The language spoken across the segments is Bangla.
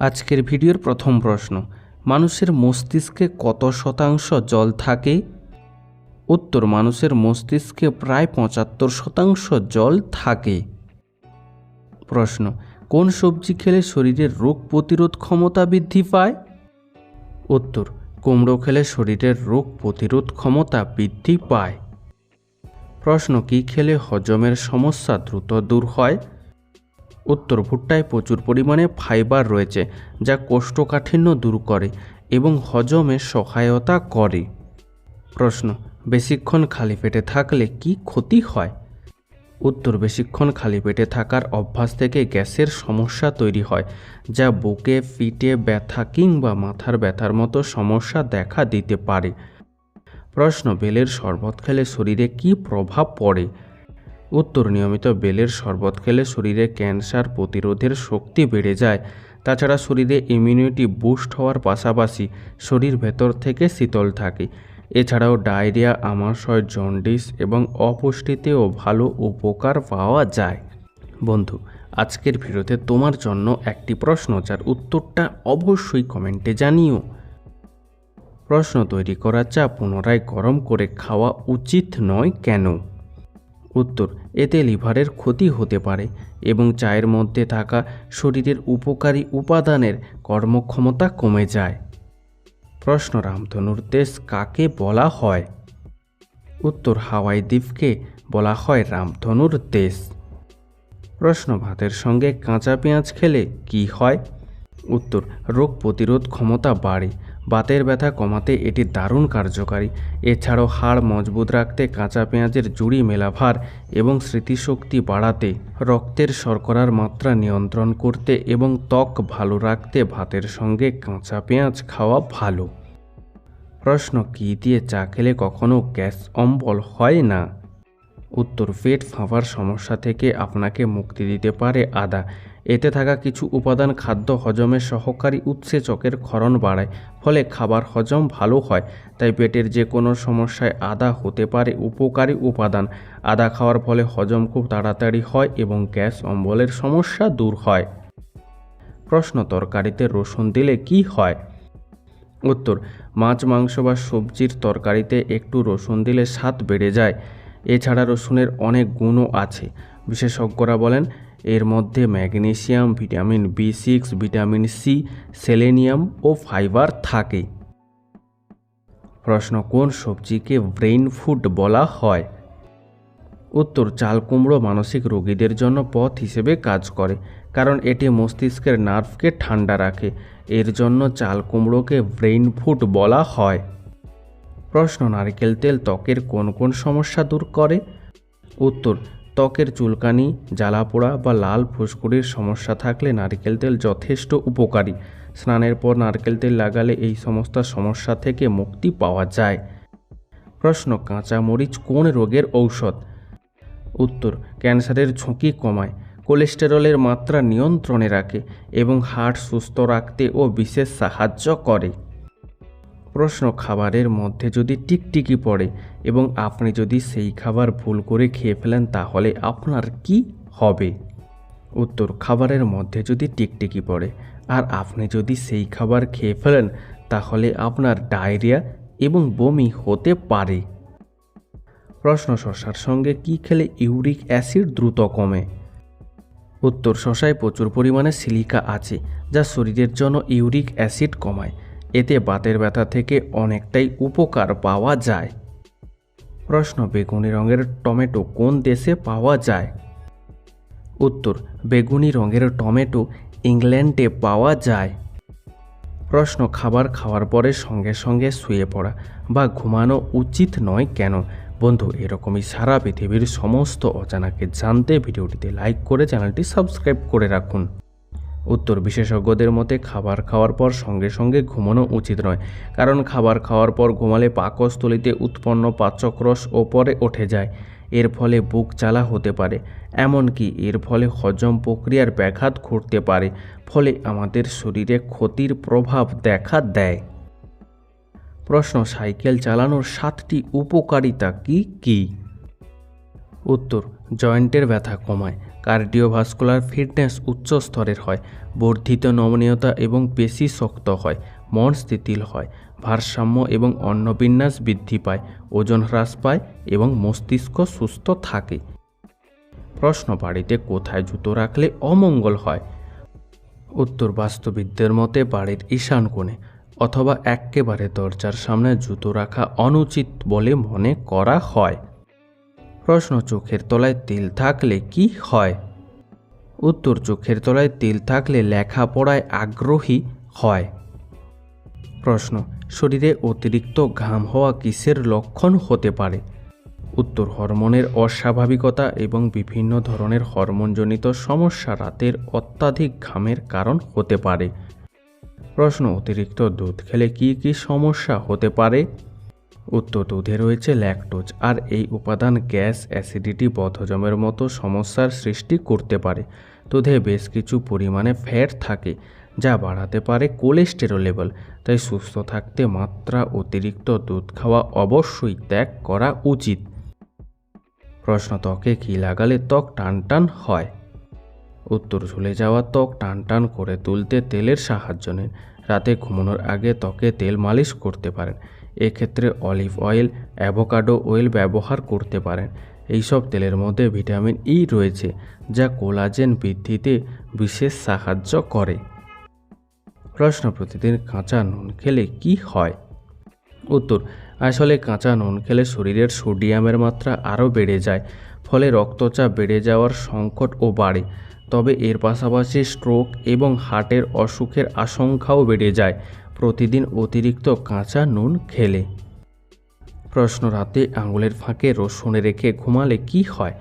আজকের ভিডিওর প্রথম প্রশ্ন, মানুষের মস্তিষ্কে কত শতাংশ জল থাকে? উত্তর, মানুষের মস্তিষ্কে প্রায় পঁচাত্তর শতাংশ জল থাকে। প্রশ্ন, কোন সবজি খেলে শরীরের রোগ প্রতিরোধ ক্ষমতা বৃদ্ধি পায়? উত্তর, কুমড়ো খেলে শরীরের রোগ প্রতিরোধ ক্ষমতা বৃদ্ধি পায়। প্রশ্ন, কী খেলে হজমের সমস্যা দ্রুত দূর হয়? উত্তর ভুট্টায় প্রচুর পরিমাণে ফাইবার রয়েছে, যা কোষ্ঠকাঠিন্য দূর করে এবং হজমে সহায়তা করে। প্রশ্ন, বেশিক্ষণ খালি পেটে থাকলে কি ক্ষতি হয়? উত্তর, বেশিক্ষণ খালি পেটে থাকার অভ্যাস থেকে গ্যাসের সমস্যা তৈরি হয়, যা বুকে পিঠে ব্যথা কিংবা মাথার ব্যথার মতো সমস্যা দেখা দিতে পারে। প্রশ্ন, বেলের শরবত খেলে শরীরে কী প্রভাব পড়ে? উত্তর নিয়মিত বেলের শরবত খেলে শরীরে ক্যান্সার প্রতিরোধের শক্তি বেড়ে যায়। তাছাড়া শরীরে ইমিউনিটি বুস্ট হওয়ার পাশাপাশি শরীর ভেতর থেকে শীতল থাকে। এছাড়াও ডায়রিয়া, আমাশয়, জন্ডিস এবং অপুষ্টিতেও ভালো উপকার পাওয়া যায়। বন্ধু, আজকের ভিডিওতে তোমার জন্য একটি প্রশ্ন, যার উত্তরটা অবশ্যই কমেন্টে জানিও। প্রশ্ন তৈরি করা চা পুনরায় গরম করে খাওয়া উচিত নয় কেন? উত্তর, এতে লিভারের ক্ষতি হতে পারে এবং চায়ের মধ্যে থাকা শরীরের উপকারী উপাদানের কর্মক্ষমতা কমে যায়। প্রশ্ন, রামধনুর দেশ কাকে বলা হয়? উত্তর, হাওয়াই দ্বীপকে বলা হয় রামধনুর দেশ। প্রশ্ন, ভাতের সঙ্গে কাঁচা পেঁয়াজ খেলে কি হয়? উত্তর, রোগ প্রতিরোধ ক্ষমতা বাড়ে বাতের ব্যথা কমাতে এটি দারুণ কার্যকারী। এছাড়াও হাড় মজবুত রাখতে কাঁচা পেঁয়াজের জুড়ি মেলাভার এবং স্মৃতিশক্তি বাড়াতে রক্তের শর্করার মাত্রা নিয়ন্ত্রণ করতে এবং ত্বক ভালো রাখতে ভাতের সঙ্গে কাঁচা পেঁয়াজ খাওয়া ভালো। প্রশ্ন, কী দিয়ে চা খেলে কখনো গ্যাস অম্বল হয় না? উত্তর পেট ফাঁপার সমস্যা থেকে আপনাকে মুক্তি দিতে পারে আদা। এতে থাকা কিছু উপাদান খাদ্য হজমের সহকারী উৎসেচকের ক্ষরণ বাড়ায়, ফলে খাবার হজম ভালো হয়। তাই পেটের যে কোনো সমস্যায় আদা হতে পারে উপকারী উপাদান। আদা খাওয়ার ফলে হজম খুব তাড়াতাড়ি হয় এবং গ্যাস অম্বলের সমস্যা দূর হয়। প্রশ্ন, তরকারিতে রসুন দিলে কি হয়? উত্তর, মাছ, মাংস বা সবজির তরকারিতে একটু রসুন দিলে স্বাদ বেড়ে যায়। এছাড়া রসুনের অনেক গুণও আছে। বিশেষজ্ঞরা বলেন, এর মধ্যে magnesium, vitamin B six, vitamin C, selenium ও ফাইবার থাকে। প্রশ্ন, কোন সবজিকে ব্রেইন ফুড বলা হয়? উত্তর, চাল কুমড়ো মানসিক রোগীদের জন্য পথ হিসেবে কাজ করে, কারণ এটি মস্তিষ্কের নার্ভকে ঠান্ডা রাখে। এর জন্য চাল কুমড়োকে ব্রেইন ফুড বলা হয়। প্রশ্ন, নারকেল তেল ত্বকের কোন কোন সমস্যা দূর করে? উত্তর, ত্বকের চুলকানি, জ্বালাপোড়া বা লাল ফুসকুড়ির সমস্যা থাকলে নারকেল তেল যথেষ্ট উপকারী। স্নানের পর নারকেল তেল লাগালে এই সমস্ত সমস্যা থেকে মুক্তি পাওয়া যায়। প্রশ্ন কাঁচা মরিচ কোন রোগের ঔষধ? উত্তর, ক্যান্সারের ঝুঁকি কমায়, কোলেস্টেরলের মাত্রা নিয়ন্ত্রণে রাখে এবং হার্ট সুস্থ রাখতে ও বিশেষ সাহায্য করে। প্রশ্ন খাবারের মধ্যে যদি টিকটিকি পড়ে এবং আপনি যদি সেই খাবার ভুল করে খেয়ে ফেলেন, তাহলে আপনার কি হবে? উত্তর, খাবারের মধ্যে যদি টিকটিকি পড়ে আর আপনি যদি সেই খাবার খেয়ে ফেলেন, তাহলে আপনার ডায়রিয়া এবং বমি হতে পারে। প্রশ্ন, শশার সঙ্গে কি খেলে ইউরিক অ্যাসিড দ্রুত কমে? উত্তর, শশায় প্রচুর পরিমাণে সিলিকা আছে যা শরীরের জন্য ইউরিক অ্যাসিড কমায়। এতে বাতের ব্যথা থেকে অনেকটাই উপকার পাওয়া যায়। প্রশ্ন, বেগুনি রঙের টমেটো কোন দেশে পাওয়া যায়? উত্তর, বেগুনি রঙের টমেটো ইংল্যান্ডে পাওয়া যায়। প্রশ্ন, খাবার খাওয়ার পরে সঙ্গে সঙ্গে শুয়ে পড়া বা ঘুমানো উচিত নয় কেন? বন্ধু, এরকমই সারা পৃথিবীর সমস্ত অজানাকে জানতে ভিডিওটিতে লাইক করে চ্যানেলটি সাবস্ক্রাইব করে রাখুন। উত্তর, বিশেষজ্ঞদের মতে খাবার খাওয়ার পর সঙ্গে সঙ্গে ঘুমানো উচিত নয়, কারণ খাবার খাওয়ার পর ঘুমালে পাকস্থলিতে উৎপন্ন পাচকরস ওপরে উঠে যায়। এর ফলে বুক জ্বালা হতে পারে, এমনকি এর ফলে হজম প্রক্রিয়ার ব্যাঘাত ঘটতে পারে, ফলে আমাদের শরীরে ক্ষতির প্রভাব দেখা দেয়। প্রশ্ন, সাইকেল চালানোর সাতটি উপকারিতা কি কী? উত্তর জয়েন্টের ব্যথা কমায়। কার্ডিওভাস্কুলার ফিটনেস উচ্চ স্তরের হয়, বর্ধিত নমনীয়তা এবং পেশি শক্ত হয়, মন স্থিতিল হয়, ভারসাম্য এবং অন্নবিন্যাস বৃদ্ধি পায়, ওজন হ্রাস পায় এবং মস্তিষ্ক সুস্থ থাকে। প্রশ্ন, বাড়িতে কোথায় জুতো রাখলে অমঙ্গল হয়? উত্তর, বাস্তুবিদদের মতে বাড়ির ঈশান কোণে অথবা এক্কেবারে দরজার সামনে জুতো রাখা অনুচিত বলে মনে করা হয়। প্রশ্ন চোখের তলায় তেল থাকলে কি হয়? উত্তর চোখের তলায় তেল থাকলে লেখাপড়ায় আগ্রহী হয়। প্রশ্ন, শরীরে অতিরিক্ত ঘাম হওয়া কিসের লক্ষণ হতে পারে? উত্তর, হরমোনের অস্বাভাবিকতা এবং বিভিন্ন ধরনের হরমোনজনিত সমস্যা রাতের অত্যাধিক ঘামের কারণ হতে পারে। প্রশ্ন, অতিরিক্ত দুধ খেলে কি কি সমস্যা হতে পারে? উত্তর দুধে রয়েছে ল্যাকটোজ আর এই উপাদান গ্যাস অ্যাসিডিটি বদহজমের মতো সমস্যার সৃষ্টি করতে পারে। দুধে বেশ কিছু পরিমাণে ফ্যাট থাকে, যা বাড়াতে পারে কোলেস্টেরল লেভেল তাই সুস্থ থাকতে মাত্রা অতিরিক্ত দুধ খাওয়া অবশ্যই ত্যাগ করা উচিত। প্রশ্ন ত্বকে কী লাগালে ত্বক টান টান হয়? উত্তর, ঝুলে যাওয়া ত্বক টান টান করে তুলতে তেলের সাহায্য নেন। রাতে ঘুমানোর আগে ত্বকে তেল মালিশ করতে পারেন। এক্ষেত্রে অলিভ অয়েল, অ্যাভোকাডো অয়েল ব্যবহার করতে পারেন। এইসব তেলের মধ্যে ভিটামিন ই রয়েছে, যা কোলাজেন বৃদ্ধিতে বিশেষ সাহায্য করে। প্রশ্ন, প্রতিদিন কাঁচা নুন খেলে কি হয়? উত্তর, আসলে কাঁচা নুন খেলে শরীরের সোডিয়ামের মাত্রা আরও বেড়ে যায়, ফলে রক্তচাপ বেড়ে যাওয়ার সংকটও বাড়ে। তবে এর পাশাপাশি স্ট্রোক এবং হার্টের অসুখের আশঙ্কাও বেড়ে যায়। প্রতিদিন অতিরিক্ত কাঁচা নুন খেলে। প্রশ্ন রাতে আঙুলের ফাঁকে রসুন রেখে ঘুমালে কি হয়?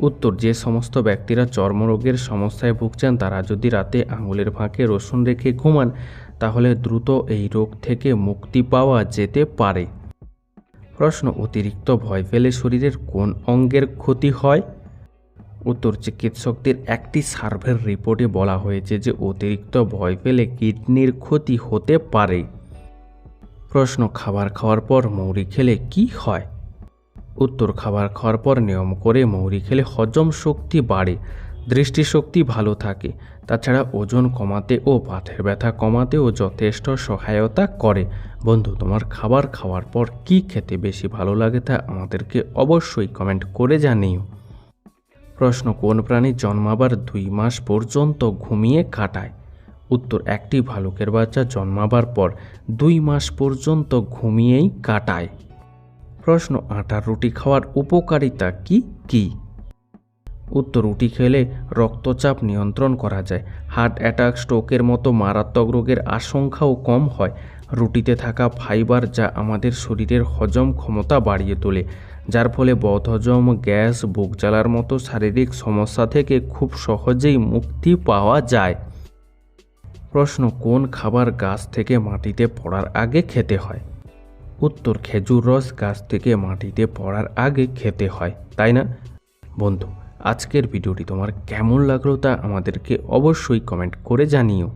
উত্তর, যে সমস্ত ব্যক্তিরা চর্মরোগের সমস্যায় ভুগছেন, তারা যদি রাতে আঙুলের ফাঁকে রসুন রেখে ঘুমান, তাহলে দ্রুত এই রোগ থেকে মুক্তি পাওয়া যেতে পারে। প্রশ্ন, অতিরিক্ত ভয় পেলে শরীরের কোন অঙ্গের ক্ষতি হয়? উত্তর চিকিৎসকদের একটি সার্ভের রিপোর্টে বলা হয়েছে যে অতিরিক্ত ভয় পেলে কিডনির ক্ষতি হতে পারে। প্রশ্ন, খাবার খাওয়ার পর মৌরি খেলে কি হয়? উত্তর, খাবার খাওয়ার পর নিয়ম করে মৌরি খেলে হজম শক্তি বাড়ে, দৃষ্টিশক্তি ভালো থাকে। তাছাড়া ওজন কমাতে ও পাথের ব্যথা কমাতেও যথেষ্ট সহায়তা করে। বন্ধু, তোমার খাবার খাওয়ার পর কি খেতে বেশি ভালো লাগে তা আমাদেরকে অবশ্যই কমেন্ট করে জানিও। প্রশ্ন, কোন প্রাণী জন্মাবার দুই মাস পর্যন্ত ঘুমিয়ে কাটায়? উত্তর, একটি ভালুকের বাচ্চা জন্মাবার পর দুই মাস পর্যন্ত ঘুমিয়েই কাটায়। প্রশ্ন, আটার রুটি খাওয়ার উপকারিতা কি কি? উত্তর, রুটি খেলে রক্তচাপ নিয়ন্ত্রণ করা যায়। হার্ট অ্যাটাক, স্ট্রোকের মতো মারাত্মক রোগের আশঙ্কাও কম হয়। রুটিতে থাকা ফাইবার যা আমাদের শরীরের হজম ক্ষমতা বাড়িয়ে তোলে। যার ফলে বদহজম গ্যাস বুক জ্বালার মতো শারীরিক সমস্যা থেকে খুব সহজেই মুক্তি পাওয়া যায়। প্রশ্ন, কোন খাবার গাছ থেকে মাটিতে পড়ার আগে খেতে হয়? উত্তর, খেজুর রস গাছ থেকে মাটিতে পড়ার আগে খেতে হয়, তাই না? বন্ধু, আজকের ভিডিওটি তোমার কেমন লাগল তা আমাদেরকে অবশ্যই কমেন্ট করে জানিও।